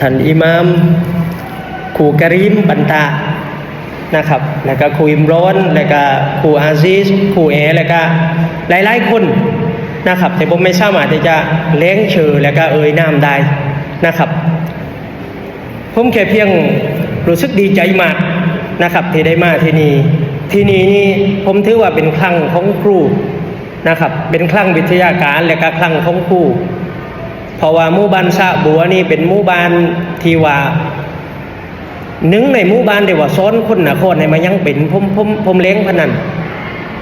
ท่านอิหมามครูกรีมบันตานะครับ แล้วก็ครูอิมร้อน แล้วก็ครูอาซิสครูเอแล้วก็หลายๆคนนะครับ แต่ผมไม่สามารถที่จะเล้งเชื่อแล้วก็เอ่ยนามได้นะครับ ผมแค่เพียงรู้สึกดีใจมากนะครับ ที่ได้มาที่นี่ที่นี่นี่ผมถือว่าเป็นครั้งของครูนะครับ เป็นครั้งวิทยาการและก็ครั้งของครู เพราะว่าหมู่บ้านสะบัวนี่เป็นหมู่บ้านที่ว่าหนึ่งในหมู่บ้านเดียวว่าซ้อนคนนครในมายังเป็นผมผมผมเลี้ยงพนัน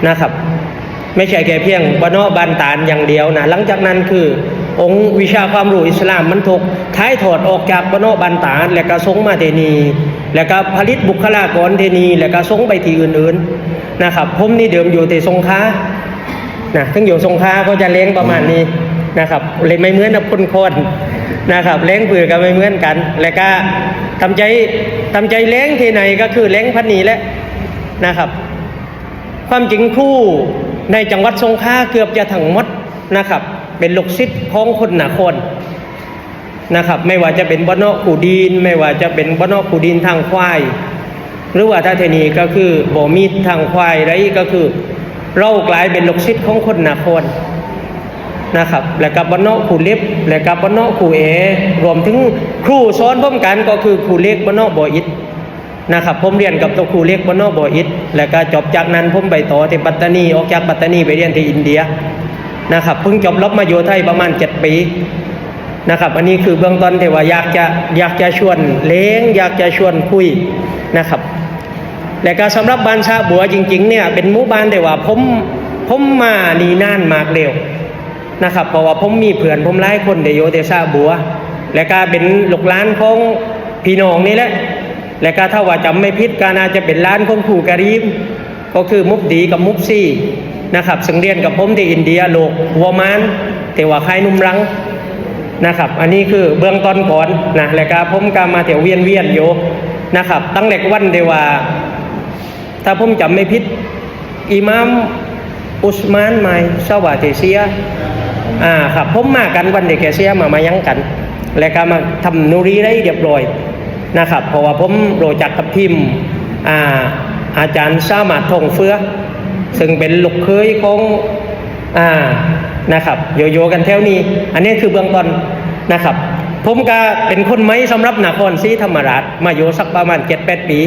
นะครับ ไม่ใช่แค่เพียงบานอบานตานอย่างเดียวนะหลังจากนั้นคือ องค์วิชาความรู้อิสลามมันถูกท้ายถอดออกจากบานอบานตานแล้วก็ส่งมาเทนี แล้วก็ผลิตบุคลากรเทนี แล้วก็ส่งไปที่อื่นๆนะครับ ผมนี่เดิมอยู่ที่สงขลานะถึงอยู่สงขลาก็จะเลี้ยงประมาณนี้ นะครับเลยไม่เหมือนกับคนคนนะครับเล้งเปือก็ไม่เหมือนกัน แล้วก็ทำใจทำใจเล้งที่ไหนก็คือเล้งพันนีแหละนะครับ ความจริงครู่ในจังหวัดสงขลาเกือบจะทั้งหมดนะครับ เป็นลูกศิษย์ของคนหนาครนะครับ ไม่ว่าจะเป็นบ้านนอกขูดีน ไม่ว่าจะเป็นบ้านนอกขูดีนทางควาย หรือว่าถ้าเทนีก็คือบ่มีทางควายไรก็คือ เรากลายเป็นลูกศิษย์ของคนหนาคร นะครับและกับบ้านนอกขูเล็บและกับบ้านนอกขูเอรวมถึงครูสอนพร้อมกันก็คือครูเล็กบ้านนอกบออิฐนะครับผมเรียนกับตัวครูเล็กบนนอกบออิฐแล้วก็จบจากนั้นผมไปต่อที่ปัตตานีออกจากปัตตานีไปเรียนที่อินเดียนะครับเพิ่งจบรบมาอยู่ไทยประมาณ 7 ปีนะครับอันนี้คือเบื้องต้นที่ว่าอยากจะอยากจะชวนเล้งอยากจะชวนคุยนะครับและก็สำหรับบ้านชาบัวจริงๆเนี่ยเป็นหมู่บ้านที่ว่าผมผมมานีนานมากเร็ว นะครับเพราะว่าผมมีเพื่อนผมหลายคนเดโยเตซาบัว และก็เป็นลูกหลานของพี่น้องนี่แหละ และก็ถ้าว่าจำไม่ผิดก็น่าจะเป็นร้านของครูกะรีม ก็คือมุกดีกับมุกซี่นะครับซึ่งเรียนกับผมที่อินเดียโลกวัวมานเทว่าใครนุ่มรังนะครับ อันนี้คือเบื้องต้นก่อนนะแล้วก็ผมก็มาเที่ยวเวียนเวียนอยู่นะครับ ตั้งแต่วันเดียวว่า ถ้าผมจำไม่ผิดอิหมามอุสมานไมสวาเตเซีย อ่าครับผมมากันวันเด็กแกเซียมามายังกัน แล้วก็มาทำนูรีได้เรียบร้อยนะครับ เพราะว่าผมโรจักกับทีมอ่าอาจารย์สามาททงเฟือ ซึ่งเป็นลูกเคยของอ่านะครับโยโย่กันแถวนี้ อันนี้คือเบื้องต้นนะครับ ผมก็เป็นคนไม้สำหรับนครศรีธรรมราชมาอยู่สักประมาณ7-8ปี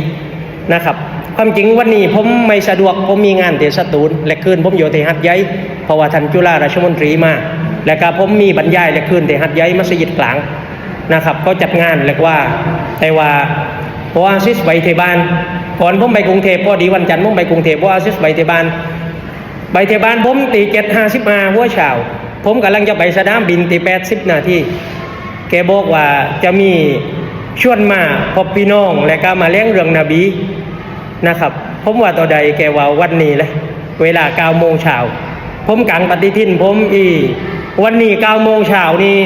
นะครับความจริงวันนี้ผมไม่สะดวกผมมีงานเที่สตูลและคืนผมอยู่ที่หัดใหญ่เพราะว่าท่านจุฬาราชมนตรีมา และก็ผมมีบรรยายและคืนที่หัดใหญ่มัสยิดกลางนะครับ ก็จัดงานเรียกว่าแต่ว่าพออาซิสไปเทบานก่อนผมไปกรุงเทพพอดีวันจันทร์ผมไปกรุงเทพพออาซิสไปเทบานไปเทบานผมตีเจ็ดห้าสิบมาหัวเช้าผมกำลังจะไปสนามบินตีแปดสิบนาทีแกบอกว่าจะมีชวนมาพบพี่น้องและก็มาเลี้ยงเรื่องนบีนะครับ ผมว่าต่อใดแกว่าวันนี้เลยเวลาเก้าโมงเช้าผมกังปฏิทินผมอี วันนี้เก้าโมงเช้านี่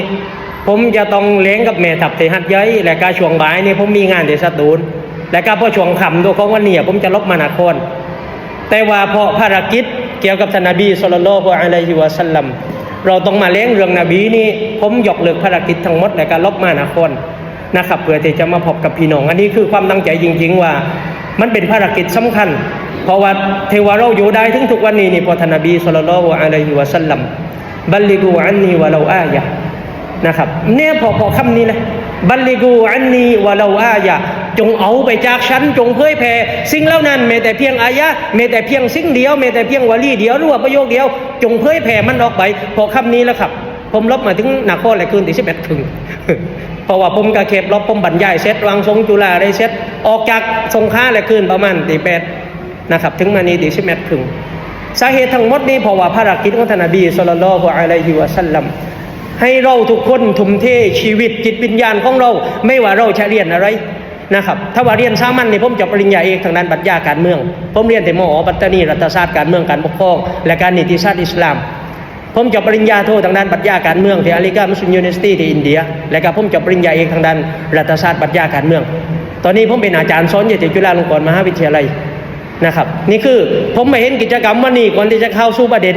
ผมจะต้องเลี้ยงกับแม่ทับเทหัดย้ยและก็ช่วงบ่ายนี่ผมมีงานเดสตูนและก็พอช่วงค่ำตัวของวันนี้ผมจะลบมานาครแต่ว่าเพราะภารกิจเกี่ยวกับท่านนบีสุลต่านละฮ์อะลัยฮิวะสัลลัมเราต้องมาเลี้ยงเรื่องนบีนี่ผมยกเลิกภารกิจทั้งหมดและการลบมานาครนะครับเพื่อที่จะมาพบกับพี่น้องอันนี้คือความตั้งใจจริง ๆ ว่ามันเป็นภารกิจสำคัญ เพราะว่าเทวาเราอยู่ได้ถึงทุกวันนี้นี่เพอท่านนบีสุลต่านละฮ์อะลัยฮิวะสัลลัม บัลลิกูอันนีวะลาอายะนะครับเนี่ยพอพอคำนี้นะบัลลิกูอันนีวะลาอายะจงเอาไปจากฉันจงเผยแผ่สิ่งเหล่านั้นแม้แต่เพียงอายะแม้แต่เพียงสิ่งเดียวแม้แต่เพียงวลีเดียวหรือว่าประโยคเดียว จงเผยแผ่มันออกไป พอคำนี้แล้วครับ ผมลบมาถึงหนาครและคืนที่สิบเอ็ดถึงเพราะว่าผมกระเข็บลบผมบรรยายเสร็จวางทรงจุฬาได้เสร็จออกจากทรงค้าและคืนประมาณตีแปดนะครับ ถึงมานี้ตีสิบเอ็ดถึง สาเหตุทั้งหมดนี้เพราะว่าภารกิจของท่านนบีสุลต่านละฮ์อะลัยฮิวะสัลลัมให้เราทุกคนทุ่มเทชีวิตจิตวิญญาณของเรา ไม่ว่าเราจะเรียนอะไรนะครับถ้าว่าเรียนสามัญนี่ผมจบปริญญาเอกทางด้านปรัชญาการเมือง ผมเรียนแต่มอปัตตานีรัฐศาสตร์การเมืองการปกครอง และการนิติศาสตร์อิสลาม ผมจบปริญญาโททางด้านปรัชญาการเมืองที่อาลีกามุสลิมยูนิเวอร์ซิตี้ที่อินเดีย และก็ผมจบปริญญาเอกทางด้านรัฐศาสตร์ปรัชญาการเมือง ตอนนี้ผมเป็นอาจารย์สอนอยู่ที่จุฬาลงกรณ์มหาวิทยาลัย นะครับ นี่คือผมมาเห็นกิจกรรมวันนี้ก่อนที่จะเข้าสู่ประเด็น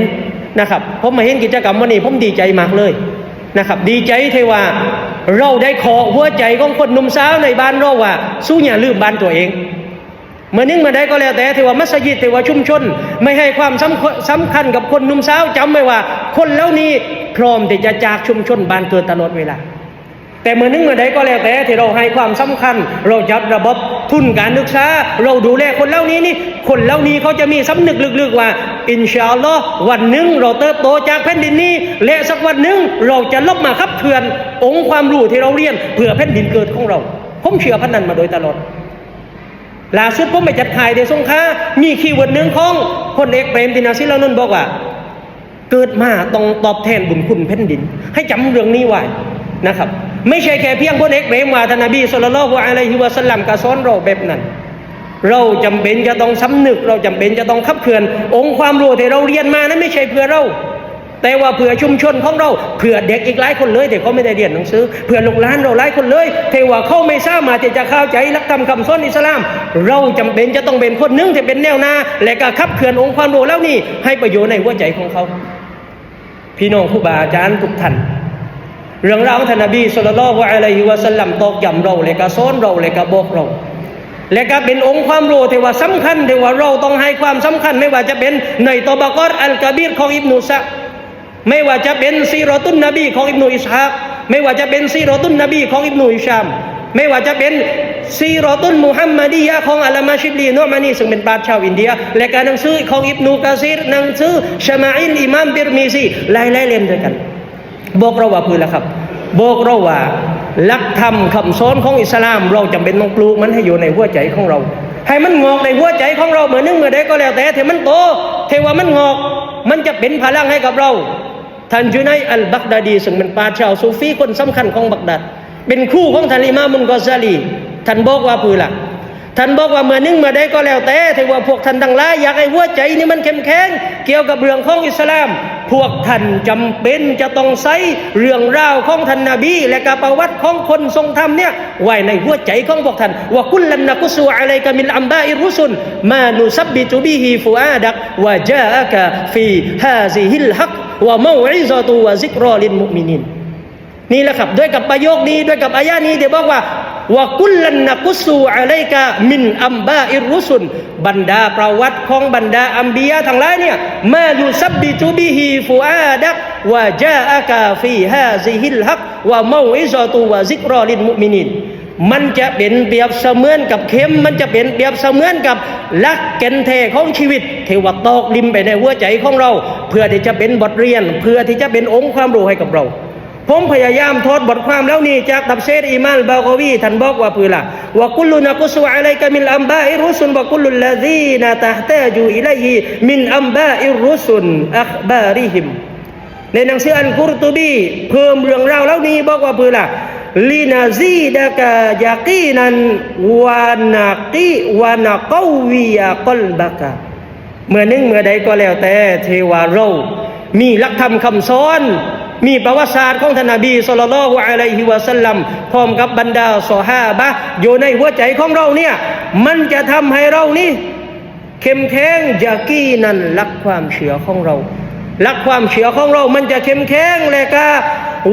นะครับ ผมมาเห็นกิจกรรมวันนี้ผมดีใจมากเลยนะครับ ดีใจเทว่าเราได้ขอหัวใจของคนหนุ่มสาวในบ้านเราว่า สู้อย่าลืมบ้านตัวเองเมื่อนึงมาได้ก็แล้วแต่เทว่ามัสยิดเทว่าชุมชน ไม่ให้ความสำคัญสำคัญกับคนหนุ่มสาวจำไว้ว่า คนเหล่านี้พร้อมที่จะจากชุมชนบ้านเกิดตลอดเวลา แต่เมื่อนึงเมื่อใดก็แล้วแต่ที่เราให้ความสำคัญ เราจัดระบบทุนการศึกษา เราดูแลคนเหล่านี้นี่คนเหล่านี้เขาจะมีสำนึกลึกๆว่า อินชาอัลลอฮ์วันหนึ่งเราเติบโตจากแผ่นดินนี้ และสักวันหนึ่งเราจะลบมาขับเคลื่อน องค์ความรู้ที่เราเรียน เพื่อแผ่นดินเกิดของเรา ผมเชื่อพันนั้นมาโดยตลอดล่าสุดผมไปจัดขายในสงขลามีคีย์เวิร์ดหนึ่งของพลเอกเปรมตินาศิลานนบอกว่า เกิดมาต้องตอบแทนบุญคุณแผ่นดิน ให้จำเรื่องนี้ไว้นะครับ ไม่ใช่แค่เพียงพลเอกเปรมว่าท่านนบีสุลต่านอะลัยฮิวะสัลลัมกะสอนเราแบบนั้น เราจำเป็นจะต้องสำนึก เราจำเป็นจะต้องขับเคลื่อน องค์ความรู้ที่เราเรียนมานั้นไม่ใช่เพื่อเรา แต่ว่าเผื่อชุมชนของเราเผื่อเด็กอีกหลายคนเลยแต่เขาไม่ได้เรียนหนังสือเผื่อลูกหลานเราหลายคนเลยเทว่าเขาไม่สาบมาที่จะเข้าใจหลักธรรมคำสอนอิสลาม เราจำเป็นจะต้องเป็นคนหนึ่งที่เป็นแนวหน้า และก็ขับเคลื่อนองค์ความรู้แล้วนี่ให้ประโยชน์ในหัวใจของเขา พี่น้องผู้บาอาจารย์ทุกท่าน เรื่องราวของท่านนบีสุลต่านละอะลัยฮิวะสลัมตอกย้ำเราและก็สอนเราและก็บอกเราและก็เป็นองค์ความรู้ที่ว่าสำคัญที่ว่าเราต้องให้ความสำคัญ ไม่ว่าจะเป็นในตบากอตอัลกบีรของอิบนุสะไม่ว่าจะเป็นซีรอตุนนบีของอิบนุอิสฮากไม่ว่าจะเป็นซีรอตุนนบีของอิบนุอิชาม ไม่ว่าจะเป็นซีรอตุนมุฮัมมัดียะของอัลมาชิบลีโนมานีซึ่งเป็นปราชญ์ชาวอินเดีย และการหนังสือของอิบนุกะซีรหนังสือชมาอิลอิมามบิรมีซีหลายหลายๆเล่มด้วยกัน บอกเราว่าพื้นละครับบอกเราว่าหลักธรรมคำสอนของอิสลาม เราจำเป็นต้องปลูกมันให้อยู่ในหัวใจของเรา ให้มันงอกในหัวใจของเราเหมือนนึงเมื่อใดก็แล้วแต่เทมันโตเทว่ามันงอก มันจะเป็นพลังให้กับเราท่านจุนัยอัลบักดาดีซึ่งเป็นปาชาวซูฟีคนสำคัญของบักดัดเป็นครูของท่านอิมามุนกอซาลีท่านบอกว่าพือละ ท่านบอกว่าเมื่อนึงเมื่อใดก็แล้วแต่ถือว่าพวกท่านทั้งหลายอยากให้หัวใจนี่มันเข้มแข็งเกี่ยวกับเรื่องของอิสลาม พวกท่านจำเป็นจะต้องใส่เรื่องราวของท่านนาบี และกับประวัติของคนทรงธรรมเนี่ยไว้ในหัวใจของพวกท่านว่ากุลลันนักุสูอะลัยกะมินอัมบาอิรุสุนมานุซับบิตุบิฮิฟูอาดักวะจาอะกะฟีฮาซิฮิลฮักว่าเมาอิซอตูวะซิกรอลินมุมินินนี่แหละครับด้วยกับประโยคนี้ด้วยกับอายะนี้เดี๋ยวบอกว่า ว่ากุลลันนักุสูอะลัยกะมินอัมบาอิรุสุนบรรดาประวัติของบรรดาอัมบียะทั้งหลายเนี่ยมายุซับบิตุบิฮิฟูอาดักวะจาอะกาฟีฮาซิฮิลฮักว่าเมาอิซอตูวะซิกรอลินมุมินินมันจะเป็นเปรียบเสมือนกับเข็ม มันจะเป็นเปรียบเสมือนกับลักแก่นแท้ของชีวิตเทวตอกลิมไปในหัวใจของเรา เพื่อที่จะเป็นบทเรียน เพื่อที่จะเป็นองค์ความรู้ให้กับเรา ผมพยายามทดบทความแล้วนี่จากดับเซรอิมานบากวีท่านบอกว่าเพื่อละว่ากุลุนักุสุอะลัยกะมินอัมบาอิรุสุนว่ากุลุลลซีนาตะฮ์ตาจูอิลัยฮิมินอัมบาอิรุสุนอัคบาริฮิมในหนังสืออันกุรตุบีเพิ่มเรื่องราวแล้วนี้บอกว่าเพื่อละลีนาซีดะกะยากีนันวานากีวานาเกวียกลบะกะเมื่อนึงเมื่อใดก็แล้วแต่เทวาเรามีหลักธรรมคำสอน มีประวัติศาสตร์ของท่านนบีสุลต่านละฮ์อะลัยฮิวะสัลลัมพร้อมกับบรรดาสหาบะอยู่ในหัวใจของเราเนี่ยมันจะทำให้เรานี่เข้มแข็งยากี้นั่นรักความเชื่อของเรารักความเชื่อของเรา มันจะเข้มแข็งและก็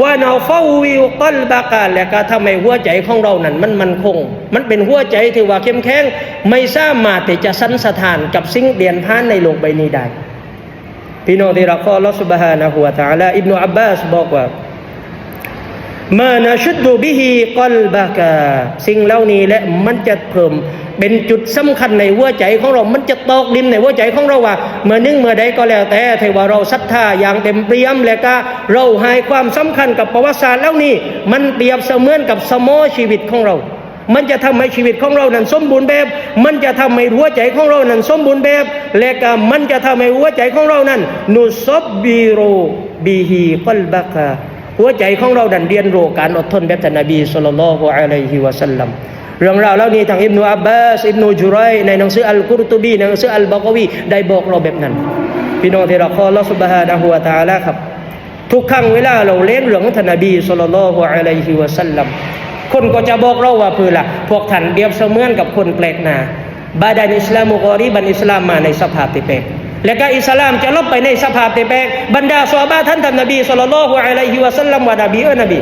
ว่านาฟาวิวกัลบากาและก็ทำให้หัวใจของเรานั้นมันมันคง มันเป็นหัวใจที่ว่าเข้มแข็งไม่สามารถที่จะสันสถานกับสิ่งเดียนท่านในโลกใบนี้ได้ พี่น้องที่รักขอรัสุบฮานะฮุวาตะอาลาอิบนุอับบาสบอกว่ามานาชุดดูบิฮีกลบากาสิ่งเหล่านี้และมันจะเพิ่มเป็นจุดสำคัญในหัวใจของเรามันจะตอกดิมในหัวใจของเราว่า เมื่อนึงเมื่อใดก็แล้วแต่เทว่าเราศรัทธาอย่างเต็มเปี่ยมและก็เราให้ความสำคัญกับประวัติศาสตร์แล้วนี่มันเปรียบเสมือนกับสมอชีวิตของเรา มันจะทำให้ชีวิตของเรานั้นสมบูรณ์แบบ มันจะทำให้หัวใจของเรานั้นสมบูรณ์แบบ และก็มันจะทำให้หัวใจของเรานั้นนุซบบีโรบีฮีกลบากาหัวใจของเราดันเรียนรู้การอดทนแบบท่านนบีสุลต่านละฮ์อะลัยฮิวะสัลลัมเรื่องราวเหล่านี้ทางอิบนุอับบาสอิบนุจุรัยในหนังสืออัลกุรตุบีในหนังสืออัลบากวีได้บอกเราแบบนั้น พี่น้องที่เราขอละสุบฮานะฮูวะตาลาครับ ทุกครั้งเวลาเราเล่นเรื่องของท่านนบีสุลต่านละฮ์อะลัยฮิวะสัลลัม คนก็จะบอกเราว่าเพื่อละพวกท่านเปรียบเสมือนกับคนแปลกหน้าบาดานอิสลามุกอรีบันอิสลามมาในสภาพที่แปลกและก็อิสลามจะลบไปในสภาพที่แปลกบรรดาซอฮาท่านท่านนบีสุลต่านละฮ์อะลัยฮิวะสัลลัมว่านบีเออนบี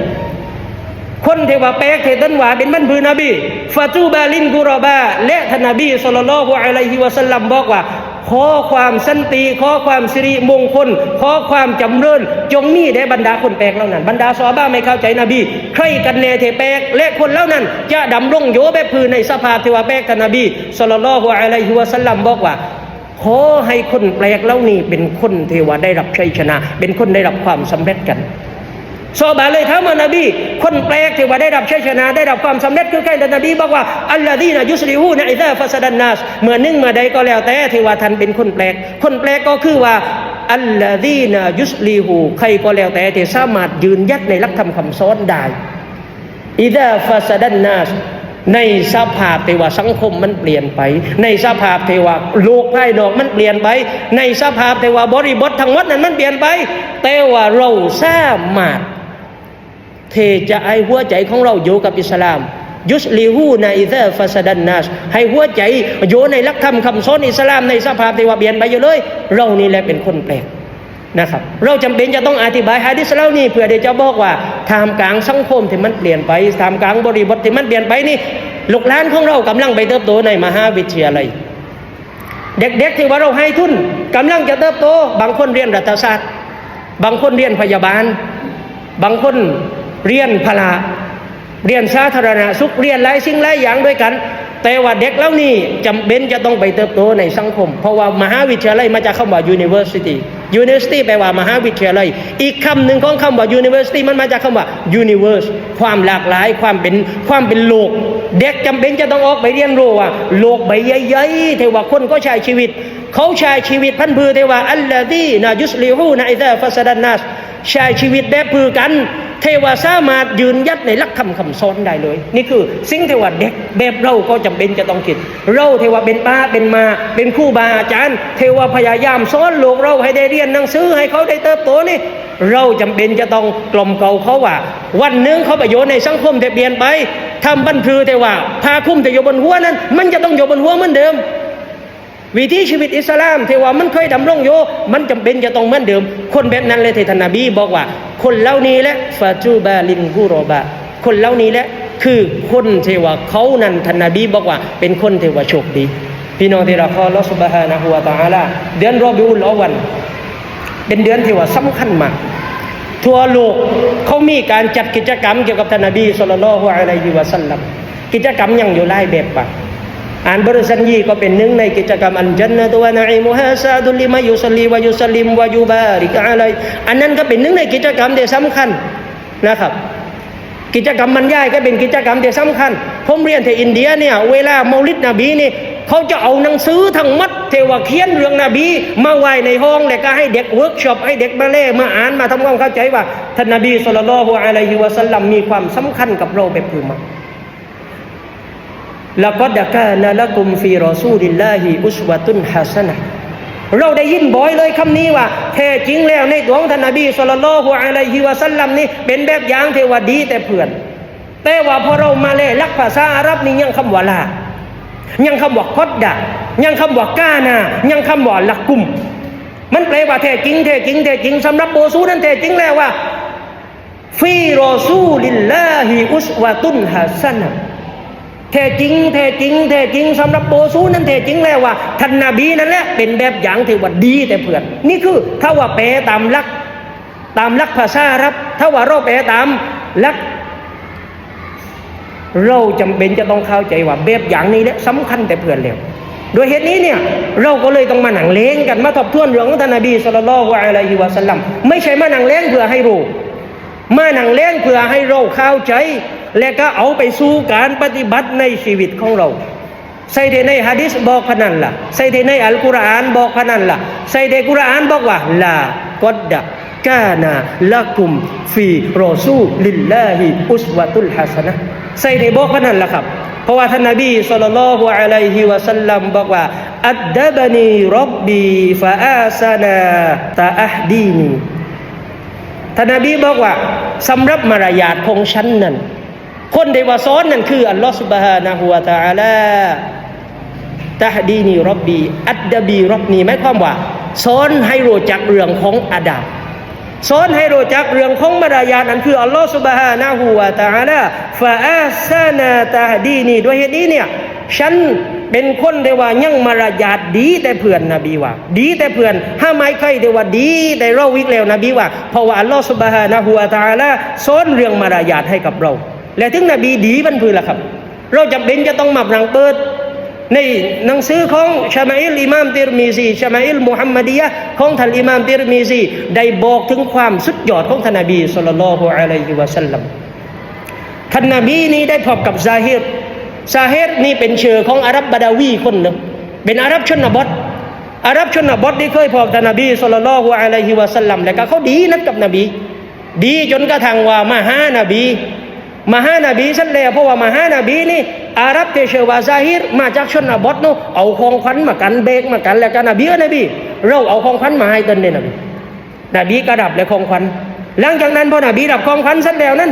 คนเทวาแปลกเทตันวาเป็นบรรพือนบีฟาตูบาลินกุรอบาและท่านนบีสุลต่านละฮ์อะลัยฮิวะสัลลัมบอกว่า ขอความสันติขอความสิริมงคล ขอความจำเริญ จงมีได้บรรดาคนแปลกเหล่านั้น บรรดาซอบ้าไม่เข้าใจนบีใครกันแน่เทแปลกและคนเหล่านั้น จะดำรงโยแบบพือในสภาพเทวาแปลกท่านนบีสุลต่านลฮ์อะลัยฮิวะสัลลัมบอกว่าขอให้คนแปลกเหล่านี้เป็นคนเทวาได้รับชัยชนะ เป็นคนได้รับความสำเร็จกัน ซอบาเลยถามว่านบี คนแปลกที่ว่าได้รับชัยชนะ ได้รับความสำเร็จคือใครแต่นบีบอกว่าอัลลอฮีนะยุสลิฮูนะอิซาฟัสดันนัสเมื่อนึ่งเมื่อใดก็แล้วแต่ที่ว่าท่านเป็นคนแปลก คนแปลกก็คือว่าอัลลอฮีนะยุสลิฮูใครก็แล้วแต่ที่สามารถยืนยัดในหลักธรรมคำสอนได้อิซาฟัสดันนัสในสภาพที่ว่าสังคมมันเปลี่ยนไป ในสภาพที่ว่าโลกภายนอกมันเปลี่ยนไป ในสภาพที่ว่าบริบททั้งหมดนั้นมันเปลี่ยนไป แต่ว่าเราสามารถ ทจะให้หัวใจของเราอยู่กับอิสลาม ยุสลิฮูในอิซฟาสดันนัสให้หัวใจอยู่ในลักธรรมคำสอนอิสลามในสภาพที่ว่าเปลี่ยนไปอยู่เลย เรานี่แหละเป็นคนแปลกนะครับ เราจำเป็นจะต้องอธิบายฮะดิษเล่านี้เพื่อเดี๋ยวจะบอกว่าทามกลางสังคมที่มันเปลี่ยนไปทามกลางบริบทที่มันเปลี่ยนไปนี่ลูกหลานของเรากำลังไปเติบโตในมหาวิทยาลัยเด็กๆที่ว่าเราให้ทุนกำลังจะเติบโต บางคนเรียนรัฐศาสตร์ บางคนเรียนพยาบาล บางคน เรียนพละเรียนสาธารณสุขเรียนหลายสิ่งหลายอย่างด้วยกัน แต่ว่าเด็กเหล่านี้จำเป็นจะต้องไปเติบโตในสังคม เพราะว่ามหาวิทยาลัยมาจากคำว่า university university แปลว่ามหาวิทยาลัย อีกคำหนึ่งของคำว่า university มันมาจากคำว่า universe ความหลากหลายความเป็นความเป็นโลก เด็กจำเป็นจะต้องออกไปเรียนรู้ว่า โลกใบใหญ่ๆเทว่าคนก็ใช้ชีวิต เขาใช้ชีวิตพันพือเทว่าอัลลอฮีนะยุสลิฮูนะอิซาฟัสดันนัสใช้ชีวิตแบบพือกัน เทวาสามารถยืนยัดในหลักคำคำสอนได้เลย นี่คือสิ่งที่ว่าเด็กแบบเราก็จำเป็นจะต้องคิด เราเทวาเป็นป้าเป็นมา เป็นครูบาอาจารย์ เทวาพยายามสอนลูกเราให้ได้เรียนหนังสือให้เขาได้เติบโตนี่เราจำเป็นจะต้องกล่อมเกลาเขาว่า วันหนึ่งเขาไปโยนในสังคมที่เปลี่ยนไปทำบันพือเทว่าพาคุ้มแต่อยู่บนหัวนั้น มันจะต้องอยู่บนหัวเหมือนเดิม วิถีชีวิตอิสลามที่ว่ามันเคยดำรงอยู่มันจำเป็นจะต้องเหมือนเดิม คนแบบนั้นเลยที่ท่านนบีบอกว่า คนเหล่านี้แหละฟาจูบาลินกุโรบะคนเหล่านี้แหละคือคนเทว่าเขานั้นท่านนบีบอกว่า เป็นคนเทว่าโชคดี พี่น้องที่เราขอรอสุบฮานะฮูวตะอาลาเดือนรอบิอุลอวัน เป็นเดือนเทว่าสำคัญมากทั่วโลกเขามีการจัดกิจกรรมเกี่ยวกับท่านนบีสุลต่านละฮ์อะลัยฮิวะสัลลัมกิจกรรมยังอยู่หลายแบบปะ อ่านบริสันยีก็เป็นหนึ่งในกิจกรรมอันจันนะตัวนะอิมุฮาซาดุลิมายุสลีวายุสลิมวายุบาริกอะไรอันนั้นก็เป็นหนึ่งในกิจกรรมที่สำคัญนะครับ กิจกรรมบรรยายก็เป็นกิจกรรมที่สำคัญผมเรียนที่อินเดียเนี่ยเวลาเมลิดนบีนี่เขาจะเอาหนังสือทั้งมัดเทวเขียนเรื่องนบี มาไว้ในห้องแล้วก็ให้เด็กเวิร์กช็อปให้เด็กมาเล่มาอ่านมาทำความเข้าใจว่าท่านนบีสุลต่านละฮ์อะลัยฮิวะสัลลัมมีความสำคัญกับเราแบบผือมา ละกัดกานะละกุมฟีรอซูลิลลาฮิอุสวะตุนฮัสนะเราได้ยินบ่อยเลยคำนี้ว่าแท้จริงแล้วในตัวงท่านนบีสุลต่านละฮ์อะลัยฮิวะสัลลัมนี่เป็นแบบอย่างเทวาดีแต่เพื่อน แต่ว่าพอเรามาเล่ลักภาษาอาหรับนี่ยังคำว่าลายังคำว่าคดดะยังคำว่ากานา ยังคำว่าละกุม มันแปลว่าแท้จริงแท้จริงแท้จริงสำหรับโบซูนั้นแท้จริงแล้วว่าฟีรอซูลิลลาฮิอุสวะตุนฮัสนะ แท้จริงแท้จริงแท้จริงสำหรับโบซูนั้นแท้จริงแล้วว่าท่านนาบีนั่นแหละเป็นแบบอย่างที่ว่าดีแต่เพื่อน นี่คือถ้าว่าแปลตามลักตามลักภาษาอาหรับ ถ้าว่าเราแปลตามลัก เราจำเป็นจะต้องเข้าใจว่าแบบอย่างนี้แหละสำคัญแต่เพื่อนแล้วโดยเหตุนี้เนี่ยเราก็เลยต้องมาหนังเลงกันมาทบทวนเรื่องของท่านนบีสุลต่านละฮ์อะลัยฮิวะสัลลัมไม่ใช่มาหนังเลงเพื่อให้รู้มาหนังเล่นเพื่อให้เราเข้าใจ และก็เอาไปสู่การปฏิบัติในชีวิตของเราใส่ในฮะดิษบอกพนันล่ะใส่ในอัลกุรอานบอกพนันล่ะใส่ในกุรอานบอกว่าลากอดดะกานาละกุมฟีรอซูลิลลาฮิอุสวะตุลฮัสนะใส่ในบอกพนันล่ะครับ เพราะว่าท่านนบีสุลต่านละฮ์อะลัยฮิวะสัลลัมบอกว่าอัดดะบนีรับบีฟาอาซานาตาอัฮดีนีท่านนบีบอกว่าสำหรับมารยาทของฉันนั้น คนที่ว่าสอนนั่นคืออัลลอฮฺสุบฮานะฮูวะตะอาลาตะฮดีนีรบบี อัดดบีรบนีหมายความว่า สอนให้รู้จักเรื่องของอาดับสอนให้รู้จักเรื่องของมารยาทนั้นคืออัลลอฮฺสุบฮานะฮูวะตะอาลาฟาอาซานาตาดีนีด้วยเหตุนี้เนี่ยฉันเป็นคนเดว่ายังมารยาทดีแต่เพื่อนนบีว่า ดีแต่เพื่อนห้าไม้ใครเดว่าดีแต่เราวิกแล้วนบีว่าเพราะว่าอัลลอฮฺสุบฮานะฮูวะตะอาลาสอนเรื่องมารยาทให้กับเรา และถึงนบีดีมันคือละครับ เราจำเป็นจะต้องมาหลังเปิด ในหนังสือของชามาอิลอิมามติรมีซีชามาอิลมุฮัมมัดียะของท่านอิมามติรมีซีได้บอกถึงความสุดยอดของท่านนบีสุลต่านละฮุอะลัยฮิวะสัลลัมท่านนบีนี้ได้พบกับซาฮิรซาฮิรนี่เป็นเชื้อของอาหรับบาดาวีคนหนึ่งเป็นอาหรับชนบทอาหรับชนบทที่เคยพบท่านนบีสุลต่านละฮุอะลัยฮิวะสัลลัมแล้วก็เขาดีนักกับนบี ดีจนกระทั่งว่ามาหานบี มาหานาบีสันแล้วเพราะว่ามาหานาบีนี่อาหรับเทเชวาซาฮิรมาจากชนบทเนาะเอาของขวัญมากันเบกมากันแล้วกันนบีเออนบีเราเอาของขวัญมาให้ตนเนี่ยนบีนบีก็ดับและของขวัญหลังจากนั้นพอนบีดับของขวัญสันแล้วนั้น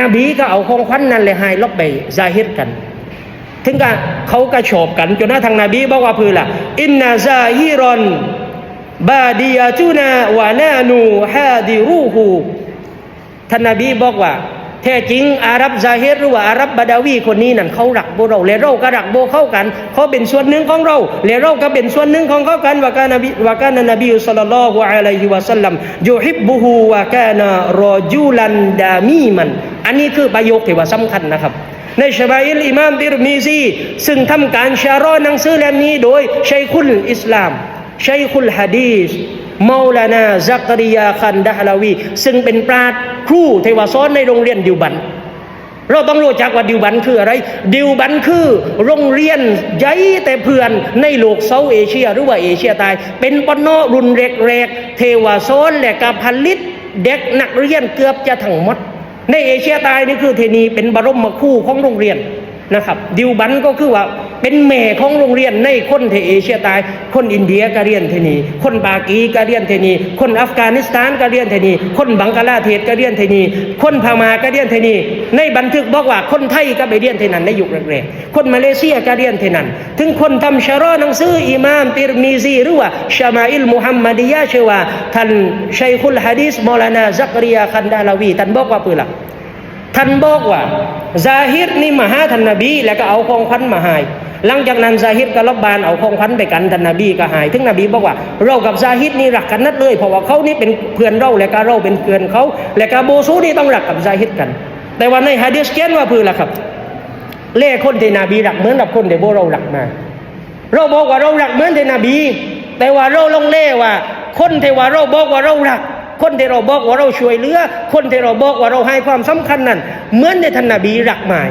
นบีก็เอาของขวัญนั้นเลยให้ลบไปซาฮิรกัน ถึงกับเขาก็โฉบกันจนหน้าทางนบีบอกว่าพือละอินนาซาฮิรอนบาดียาจูนาวานานูฮาดิรูฮูท่านนบีบอกว่า แท้จริงอาหรับซาเฮิรหรือว่าอาหรับบาดาวีคนนี้นั่นเขารักโบเราและเราก็รักโบเข้ากันเขาเป็นส่วนหนึ่งของเราและเราก็เป็นส่วนหนึ่งของเขากันว่าการนบีว่าการนบีสัลลัลลอฮุอะลัยฮิวะสัลลัมยูฮิบบุฮูวะกานารอจูลันดามีมัน อันนี้คือประโยคที่ว่าสำคัญนะครับในชบาอิลอิมามติรมีซีซึ่งทำการชารอหนังสือเล่มนี้โดยชัยคุลอิสลามชัยคุลฮะดีษ เมาลานาซักริยาคันดะฮลาวี ซึ่งเป็นปราดครูเทวสอนในโรงเรียนดิวบัน เราต้องรู้จักว่าดิวบันคืออะไร ดิวบันคือโรงเรียนใหญ่แต่เพื่อนในโลกเซาท์เอเชีย หรือว่าเอเชียใต้เป็นปนอรุนแรกๆเทวสอนและกาผลิตเด็กนักเรียนเกือบจะทั้งหมด ในเอเชียใต้นี่คือเทนีเป็นบรมครูของโรงเรียนนะครับ ดิวบันก็คือว่า เป็นแม่ของโรงเรียนในคนเทเอเชียใต้คนอินเดียก็เรียนเทนีคนปากีก็เรียนเทนีคนอัฟกานิสถานก็เรียนเทนีคนบังกลาเทศก็เรียนเทนีคนพม่าก็เรียนเทนีในบันทึกบอกว่าคนไทยก็ไปเรียนเทนันในยุคแรกๆคนมาเลเซียก็เรียนเทนันถึงคนทำชะรอหนังสืออิมามติรมีซีหรือว่าชามาอิลมุฮัมมัดียะชื่อว่าท่านชัยคุลฮะดีษมอลานาซักริยาคันดาลาวีท่านบอกว่าปือหลักท่านบอกว่าซาฮิรนี่มาหาท่านนบี แล้วก็เอาของขวัญมาให้ หลังจากนั้นซาฮิรก็ลบบานเอาของขวัญไปกันท่านนบีก็หายถึงนบีบอกว่า เรากับซาฮิรนี่รักกันนัดเลย เพราะว่าเขานี่เป็นเพื่อนเราและก็เราเป็นเพื่อนเขาและก็โบซูนี่ต้องรักกับซาฮิรกัน แต่ว่าในฮะดีษเขียนว่าพือละครับ เล่คนที่นบีรักเหมือนกับคนที่โบเรารักมา เราบอกว่าเรารักเหมือนที่นบี แต่ว่าเราลงเล่ว่า คนที่ว่าเราบอกว่าเรารักคนที่เราบอกว่าเราช่วยเหลือ คนที่เราบอกว่าเราให้ความสำคัญนั้นเหมือนในท่านนบีรักหมาย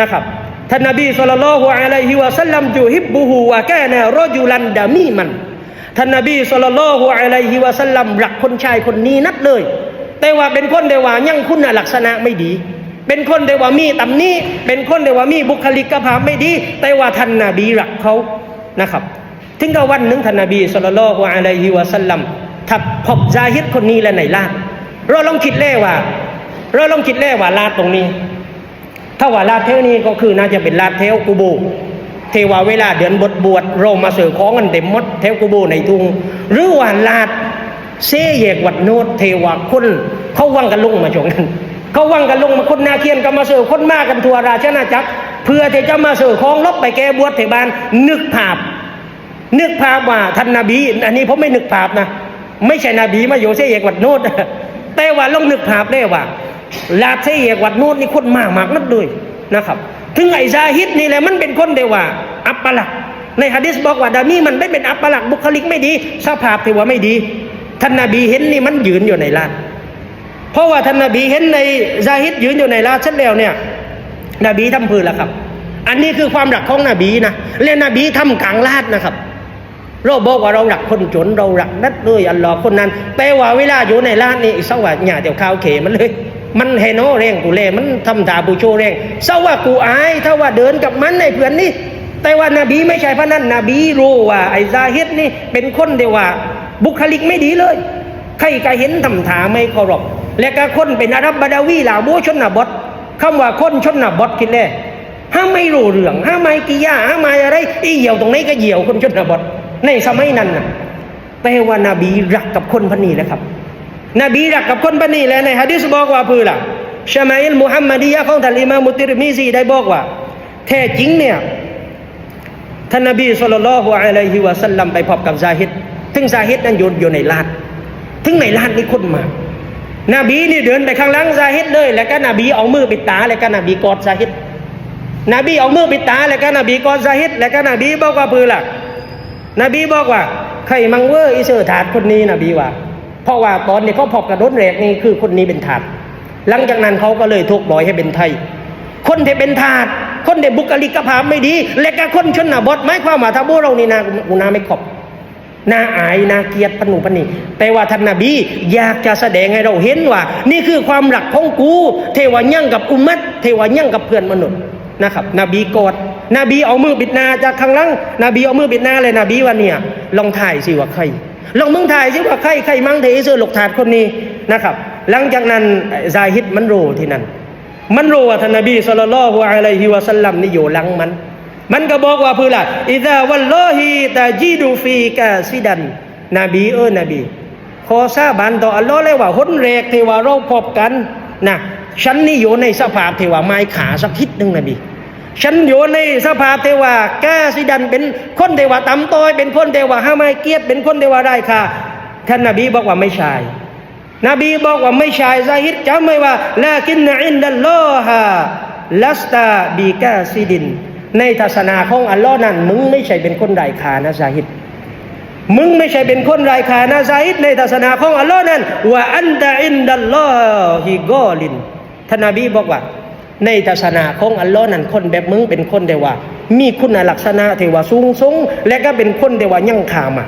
นะครับ ท่านนบีสุลต่านละฮุอะลัยฮิวะสัลลัมจูฮิบบุฮูวะแกนารอจุลันดามีมันท่านนบีสุลต่านละฮุอะลัยฮิวะสัลลัมรักคนชายคนนี้นัดเลย แต่ว่าเป็นคนเดว่ายังคุณลักษณะไม่ดี เป็นคนเดว่ามีตำหนี้ เป็นคนเดว่ามีบุคลิกภาพไม่ดี แต่ว่าท่านนบีรักเขานะครับ ถึงกับวันหนึ่งท่านนบีสุลต่านละฮุอะลัยฮิวะสัลลัมถ้าพบซาฮิดคนนี้และไหนลาดเราลองคิดแล่ว่า เราลองคิดแล่ว่าลาตรงนี้ ถ้าว่าลาเทวนี้ก็คือน่าจะเป็นลาเทวกูโบเทวาเวลาเดือนบทบวชเรามาเสือของกันเต็มมดเทวกูโบในทุงหรือว่าลาดเซเยกวัดโนดเทวาคนเขาวังกันลงมาชงนั้นเขาวังกันลงมาคนนาเคียนก็มาเสือคนมากันทัวราชนาจักร เพื่อที่จะมาเสือของลบไปแก้บวชเทบานนึกภาพ นึกภาพว่าท่านนาบี อันนี้ผมไม่นึกภาพนะ ไม่ใช่นบีมาอยู่เสเอกวัดโนดแต่ว่าลองนึกภาพได้ว่า ลาเสเอกวัดโนดนี่คนมากมากนักเลยนะครับ ถึงไอ้ซาฮิดนี่แหละมันเป็นคนเดียวว่า อัปปลักษ์ในฮะดิษบอกว่าดามีมันไม่เป็นอัปปลักษ์บุคลิกไม่ดีสภาพที่ว่าไม่ดีท่านนาบีเห็นนี่มันยืนอยู่ในลาดเพราะว่าท่านนาบีเห็นในซาฮิดยืนอยู่ในลาดเช่นแล้วเนี่ย นบีทำพื้นแล้วครับ อันนี้คือความรักของนบีนะและนบีทำกลางลาดนะครับเราบอกว่าเรารักคนจนเรารักนัดเลยอัลลอฮ์คนนั้น แต่ว่าเวลาอยู่ในร้านนี่สวัสดิ์หยาเดี๋ยวข้าวเขมันเลย มันเฮโนแรงกูเล่มันทำตาบูโชแรงสว่ากูอายถ้าว่าเดินกับมันในเพื่อนนี่แต่ว่านาบีไม่ใช่พระนั้นนบีรู้ว่าไอ้ซาฮิดนี่เป็นคนเดียวว่า บุคลิกไม่ดีเลย ใครก็เห็นทำถาไม่เคารพและก็คนเป็นอาหรับบาดาวีลาวโบชนนบทคำว่าคนชนนบทคิดแล่ห้าไม่รู้เรื่องห้าไม่กิยาห้าไม่อะไรอีเหี่ยวตรงไหนก็เหี่ยวคนชนนบทในสมัยนั้นนะแต่ว่านาบีรักกับคนพันนี้แหละครับ นบีรักกับคนบันนี้แล้วในฮะดิษบอกว่าพือล่ะชามาอิลมุฮัมมัดียะของท่านอิมามุติรมิซีได้บอกว่า แท้จริงเนี่ยท่านนบีสุลต่านละฮ์อะลัยฮิวะสัลลัมไปพบกับซาฮิดถึงซาฮิดนั้นอยู่อยู่ในลานถึงในลานนี่คนมานบีนี่เดินไปข้างหลังซาฮิดเลย แล้วก็นบีเอามือปิดตาแล้วก็นบีกอดซาฮิดนบีเอามือปิดตาแล้วก็นบีกอดซาฮิดแล้วก็นบีบอกว่าพือล่ะนบีบอกว่าใครมังเวอร์อิเซอร์ถาดคนนี้นบีว่า เพราะว่าตอนนี้เขาพบกับรถแรกนี่คือคนนี้เป็นถาดหลังจากนั้นเขาก็เลยทุกร้อยให้เป็นไทย คนที่เป็นทาสคนที่บุคลิกภาพไม่ดี และก็คนชนบทไม่ความว่าถ้าพวกเรานี่นากูนาไม่ขอบนาอายนาเกียรติปนุปนีแต่ว่าท่านนบีอยากจะแสดงให้เราเห็นว่า นี่คือความหลักของกู เทวายั่งกับอุมัตเทวายั่งกับเพื่อนมนุษย์นะครับ นบีกอดนบีเอามือปิดหนาจากข้างหลังนบีเอามือปิดหน้าเลยนบีว่าเนี่ยลองถ่ายสิว่าใคร ลองมึงถ่ายสิว่าใครใครมั่งเทเซอร์หลกถาดคนนี้นะครับ หลังจากนั้นซาฮิดมันโรที่นั่นมันรู้ว่าท่านนบีสุลต่านละฮ์อะลัยฮิวะสัลลัมนี่อยู่หลังมัน มันก็บอกว่าเพื่อละอิซาวัลลอฮิตาจีดูฟีกาซิดัน นบีเออนบีขอซาบานต่ออัลลอฮ์เลยว่าหนแรกที่ว่าเราพบกันนะฉันนี่อยู่ในสภาพที่ว่าไม้ขาสักทิศหนึ่งนบี ฉันอยู่ในสภาพเทว่ากาซิดันเป็นคนเทวาต่ำต้อยเป็นคนเทวาห้าไม้เกียรติเป็นคนเทวาได้ค่ะ ท่านนบีบอกว่าไม่ใช่นบีบอกว่าไม่ใช่ซาฮิดจำไว้ว่าลากินอินดัลลอฮะลัสตาบีกาซิดิน ในทัศนาของอัลลอฮ์นั้น มึงไม่ใช่เป็นคนไร้ค่านะซาฮิดมึงไม่ใช่เป็นคนไร้ค่านะซาฮิดในทัศนาของอัลลอฮ์นั้นว่าอันตะอินดัลลอฮิกอลินท่านนบีบอกว่า ในศาสนาของอัลลอฮ์นั้นคนแบบมึงเป็นคนเดว่า มีคุณลักษณะเทว่าสูงสูงและก็เป็นคนเดว่ายั่งคามา